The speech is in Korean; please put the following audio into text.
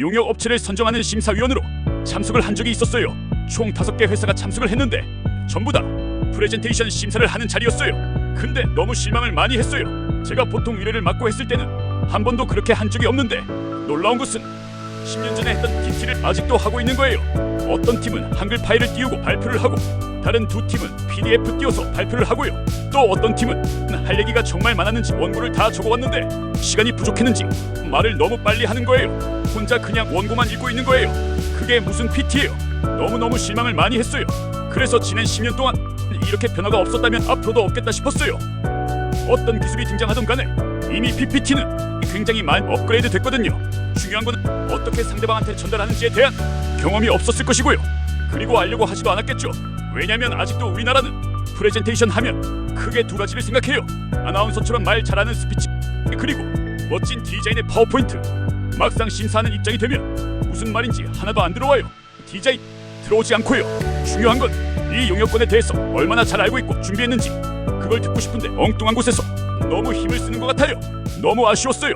용역 업체를 선정하는 심사위원으로 참석을 한 적이 있었어요. 총 다섯 개 회사가 참석을 했는데 전부 다 프레젠테이션 심사를 하는 자리였어요. 근데 너무 실망을 많이 했어요. 제가 보통 의뢰를 맡고 했을 때는 한 번도 그렇게 한 적이 없는데 놀라운 것은 10년 전에 했던 PT를 아직도 하고 있는 거예요. 어떤 팀은 한글 파일을 띄우고 발표를 하고 다른 두 팀은 PDF 띄워서 발표를 하고요. 또 어떤 팀은 할 얘기가 정말 많았는지 원고를 다 적어왔는데 시간이 부족했는지 말을 너무 빨리 하는 거예요. 혼자 그냥 원고만 읽고 있는 거예요. 그게 무슨 PT예요? 너무너무 실망을 많이 했어요. 그래서 지난 10년 동안 이렇게 변화가 없었다면 앞으로도 없겠다 싶었어요. 어떤 기술이 등장하던 간에 이미 PPT는 굉장히 많이 업그레이드 됐거든요. 중요한 건 어떻게 상대방한테 전달하는지에 대한 경험이 없었을 것이고요. 그리고 알려고 하지도 않았겠죠. 왜냐면 아직도 우리나라는 프레젠테이션 하면 크게 두 가지를 생각해요. 아나운서처럼 말 잘하는 스피치 그리고 멋진 디자인의 파워포인트. 막상 심사하는 입장이 되면 무슨 말인지 하나도 안 들어와요. 디자인 들어오지 않고요. 중요한 건 이 용역권에 대해서 얼마나 잘 알고 있고 준비했는지 그걸 듣고 싶은데 엉뚱한 곳에서 너무 힘을 쓰는 것 같아요. 너무 아쉬웠어요.